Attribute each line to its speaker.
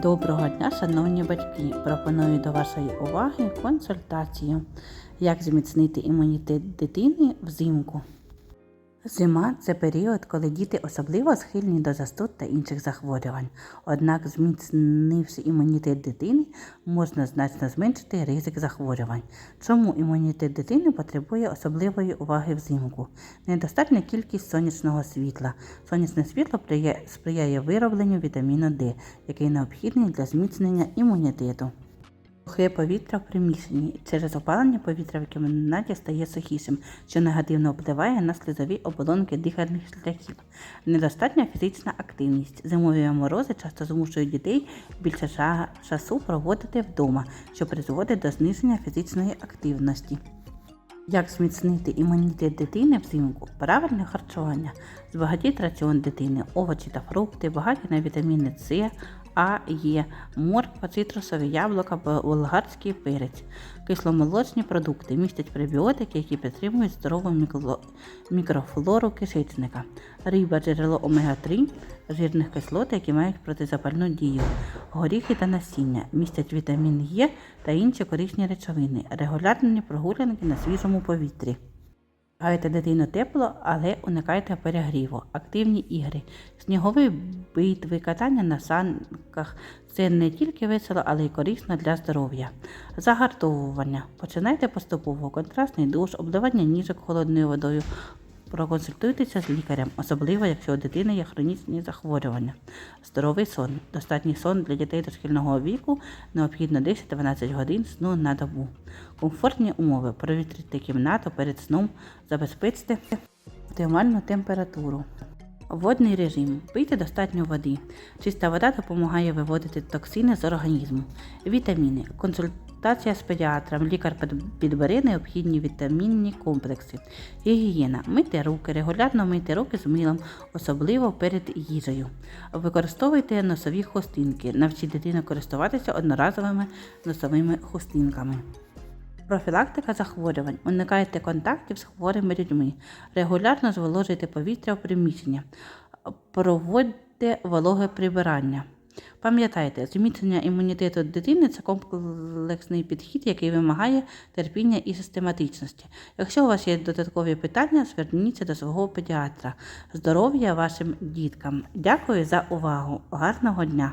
Speaker 1: Доброго дня, шановні батьки! Пропоную до вашої уваги консультацію, як зміцнити імунітет дитини взимку. Зима це період, коли діти особливо схильні до застуд та інших захворювань. Однак, зміцнивши імунітет дитини, можна значно зменшити ризик захворювань. Чому імунітет дитини потребує особливої уваги взимку? Недостатня кількість сонячного світла. Сонячне світло сприяє виробленню вітаміну Д, який необхідний для зміцнення імунітету. Сухе повітря в приміщенні через опалення повітря в кімнаті стає сухішим, що негативно впливає на слизові оболонки дихальних шляхів. Недостатня фізична активність. Зимові морози часто змушують дітей більше часу проводити вдома, що призводить до зниження фізичної активності. Як зміцнити імунітет дитини взимку? Правильне харчування. Збагатіть раціон дитини, овочі та фрукти, багаті на вітаміни С, А, Е, морква, цитрусові яблука, болгарський перець. Кисломолочні продукти містять пребіотики, які підтримують здорову мікрофлору кишечника. Риба джерело омега-3, жирних кислот, які мають протизапальну дію. Горіхи та насіння містять вітамін Е та інші корисні речовини. Регулярні прогулянки на свіжому повітрі. Гайте дитину тепло, але уникайте перегріву. Активні ігри, снігові битви, катання на санках це не тільки весело, але й корисно для здоров'я. Загартовування. Починайте поступово. Контрастний душ, обливання ніжок холодною водою. Проконсультуйтеся з лікарем, особливо якщо у дитини є хронічні захворювання. Здоровий сон. Достатній сон для дітей дошкільного віку необхідно 10-12 годин сну на добу. Комфортні умови. Провітрити кімнату перед сном, забезпечте оптимальну температуру. Водний режим. Пийте достатньо води. Чиста вода допомагає виводити токсини з організму. Вітаміни. Консультація з педіатром. Лікар під- підбере необхідні вітамінні комплекси. Гігієна. Мийте руки. Регулярно мийте руки з милом, особливо перед їжею. Використовуйте носові хустинки. Навчіть дитину користуватися одноразовими носовими хустинками. Профілактика захворювань. Уникайте контактів з хворими людьми. Регулярно зволожуйте повітря в приміщення. Проводьте вологе прибирання. Пам'ятайте, зміцнення імунітету дитини це комплексний підхід, який вимагає терпіння і систематичності. Якщо у вас є додаткові питання, зверніться до свого педіатра. Здоров'я вашим діткам. Дякую за увагу. Гарного дня!